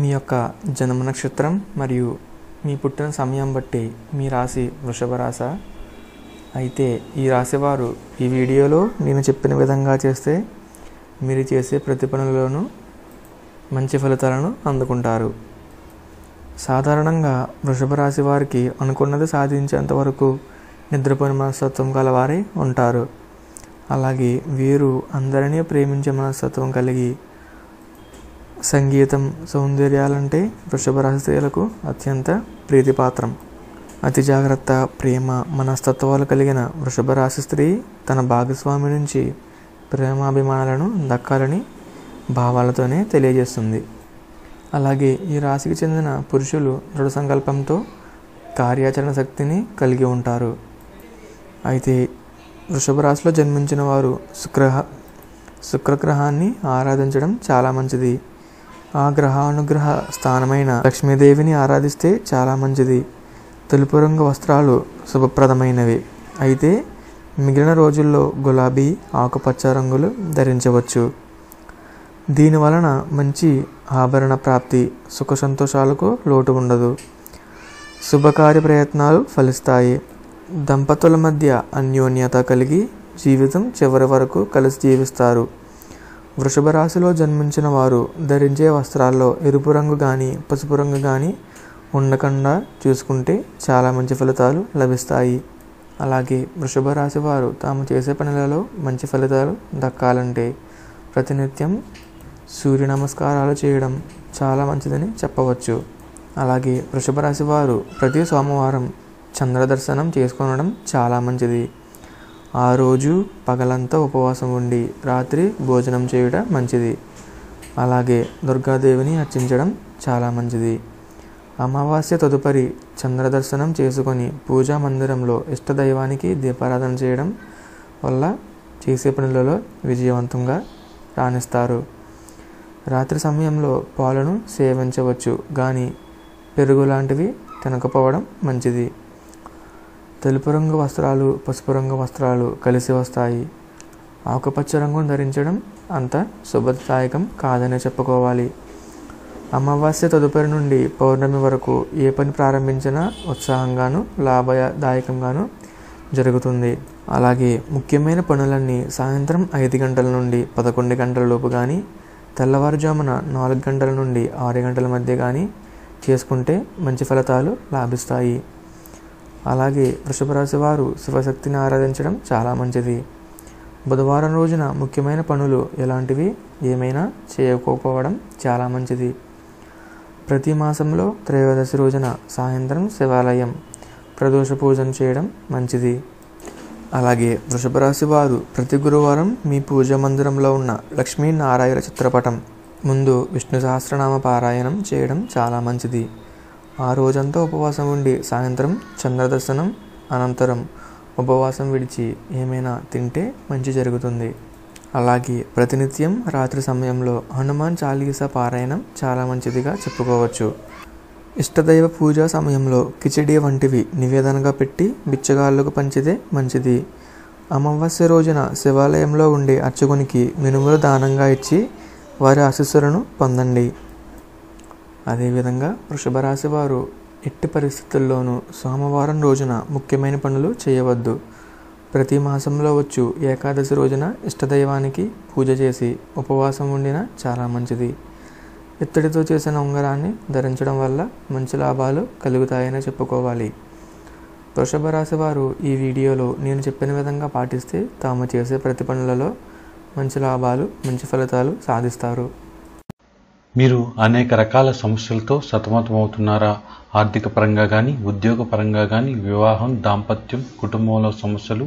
మీ యొక్క జన్మ నక్షత్రం మరియు మీ పుట్టిన సమయం బట్టి మీ రాశి వృషభ రాశ. అయితే ఈ రాశివారు ఈ వీడియోలో నేను చెప్పిన విధంగా చేస్తే మీరు చేసే ప్రతి పనులలోనూ మంచి ఫలితాలను అందుకుంటారు. సాధారణంగా వృషభ రాశి వారికి అనుకున్నది సాధించేంత వరకు నిద్రపోయిన మనస్తత్వం గలవారే ఉంటారు. అలాగే వీరు అందరినీ ప్రేమించే మనస్తత్వం కలిగి సంగీతం సౌందర్యాలంటే వృషభ రాశి అత్యంత ప్రీతిపాత్రం. అతి జాగ్రత్త ప్రేమ మనస్తత్వాలు కలిగిన వృషభ రాశి స్త్రీ తన భాగస్వామి నుంచి ప్రేమాభిమానాలను దక్కాలని భావాలతోనే తెలియజేస్తుంది. అలాగే ఈ రాశికి చెందిన పురుషులు దృఢ సంకల్పంతో కార్యాచరణ శక్తిని కలిగి ఉంటారు. అయితే వృషభ రాశిలో జన్మించిన వారు శుక్రహ శుక్రగ్రహాన్ని ఆరాధించడం చాలా మంచిది. ఆ గ్రహానుగ్రహ స్థానమైన లక్ష్మీదేవిని ఆరాధిస్తే చాలా మంచిది. తెలుపు రంగు వస్త్రాలు శుభప్రదమైనవి. అయితే మిగిలిన రోజుల్లో గులాబీ ఆకుపచ్చ రంగులు ధరించవచ్చు. దీని వలన మంచి ఆభరణ ప్రాప్తి సుఖ సంతోషాలకు లోటు ఉండదు. శుభకార్య ప్రయత్నాలు ఫలిస్తాయి. దంపతుల మధ్య అన్యోన్యత కలిగి జీవితం చివరి వరకు కలిసి జీవిస్తారు. వృషభ రాశిలో జన్మించిన వారు ధరించే వస్త్రాల్లో ఎరుపు రంగు కానీ పసుపు రంగు కానీ ఉండకుండా చూసుకుంటే చాలా మంచి ఫలితాలు లభిస్తాయి. అలాగే వృషభ రాశి వారు తాము చేసే పనులలో మంచి ఫలితాలు దక్కాలంటే ప్రతినిత్యం సూర్య నమస్కారాలు చేయడం చాలా మంచిదని చెప్పవచ్చు. అలాగే వృషభ రాశి వారు ప్రతి సోమవారం చంద్ర దర్శనం చేసుకోవడం చాలా మంచిది. ఆ రోజు పగలంతా ఉపవాసం ఉండి రాత్రి భోజనం చేయడం మంచిది. అలాగే దుర్గాదేవిని అర్చించడం చాలా మంచిది. అమావాస్య తదుపరి చంద్ర దర్శనం చేసుకొని పూజా మందిరంలో ఇష్టదైవానికి దీపారాధన చేయడం వల్ల చేసే పనులలో విజయవంతంగా రాణిస్తారు. రాత్రి సమయంలో పాలను సేవించవచ్చు కానీ పెరుగు లాంటివి తినకపోవడం మంచిది. తెలుపు రంగు వస్త్రాలు పసుపు రంగు వస్త్రాలు కలిసి వస్తాయి. ఆకుపచ్చ రంగును ధరించడం అంత శుభదాయకం కాదనే చెప్పుకోవాలి. అమావాస్య తదుపరి నుండి పౌర్ణమి వరకు ఏ పని ప్రారంభించినా ఉత్సాహంగాను లాభదాయకంగాను జరుగుతుంది. అలాగే ముఖ్యమైన పనులన్నీ సాయంత్రం ఐదు గంటల నుండి పదకొండు గంటల లోపు కానీ తెల్లవారుజామున నాలుగు గంటల నుండి ఆరు గంటల మధ్య కానీ చేసుకుంటే మంచి ఫలితాలు లాభిస్తాయి. అలాగే వృషభరాశి వారు శివశక్తిని ఆరాధించడం చాలా మంచిది. బుధవారం రోజున ముఖ్యమైన పనులు ఎలాంటివి? ఏమైనా చేయకపోవడం చాలా మంచిది. ప్రతి మాసంలో త్రయోదశి రోజున సాయంత్రం శివాలయం ప్రదోష పూజన చేయడం మంచిది. అలాగే వృషభ రాశి వారు ప్రతి గురువారం మీ పూజా మందిరంలో ఉన్న లక్ష్మీనారాయణ చిత్రపటం ముందు విష్ణు సహస్రనామ పారాయణం చేయడం చాలా మంచిది. ఆ రోజంతా ఉపవాసం ఉండి సాయంత్రం చంద్రదర్శనం అనంతరం ఉపవాసం విడిచి ఏమైనా తింటే మంచి జరుగుతుంది. అలాగే ప్రతినిత్యం రాత్రి సమయంలో హనుమాన్ చాలీసా పారాయణం చాలా మంచిదిగా చెప్పుకోవచ్చు. ఇష్టదైవ పూజా సమయంలో కిచిడి వంటివి నివేదనగా పెట్టి బిచ్చగాళ్ళకు పంచితే మంచిది. అమావాస్య రోజున శివాలయంలో ఉండే అర్చకునికి మినుములు దానంగా ఇచ్చి వారి ఆశీస్సులను పొందండి. అదేవిధంగా వృషభ రాశి వారు ఎట్టి పరిస్థితుల్లోనూ సోమవారం రోజున ముఖ్యమైన పనులు చేయవద్దు. ప్రతి మాసంలో వచ్చు ఏకాదశి రోజున ఇష్టదైవానికి పూజ చేసి ఉపవాసం ఉండిన చాలా మంచిది. ఇత్తడితో చేసిన ఉంగరాన్ని ధరించడం వల్ల మంచి లాభాలు కలుగుతాయని చెప్పుకోవాలి. వృషభ రాశి వారు ఈ వీడియోలో నేను చెప్పిన విధంగా పాటిస్తే తాము చేసే ప్రతి పనులలో మంచి లాభాలు మంచి ఫలితాలు సాధిస్తారు. మీరు అనేక రకాల సమస్యలతో సతమతమవుతున్నారా? ఆర్థిక పరంగా కానీ ఉద్యోగ పరంగా కానీ వివాహం దాంపత్యం కుటుంబంలో సమస్యలు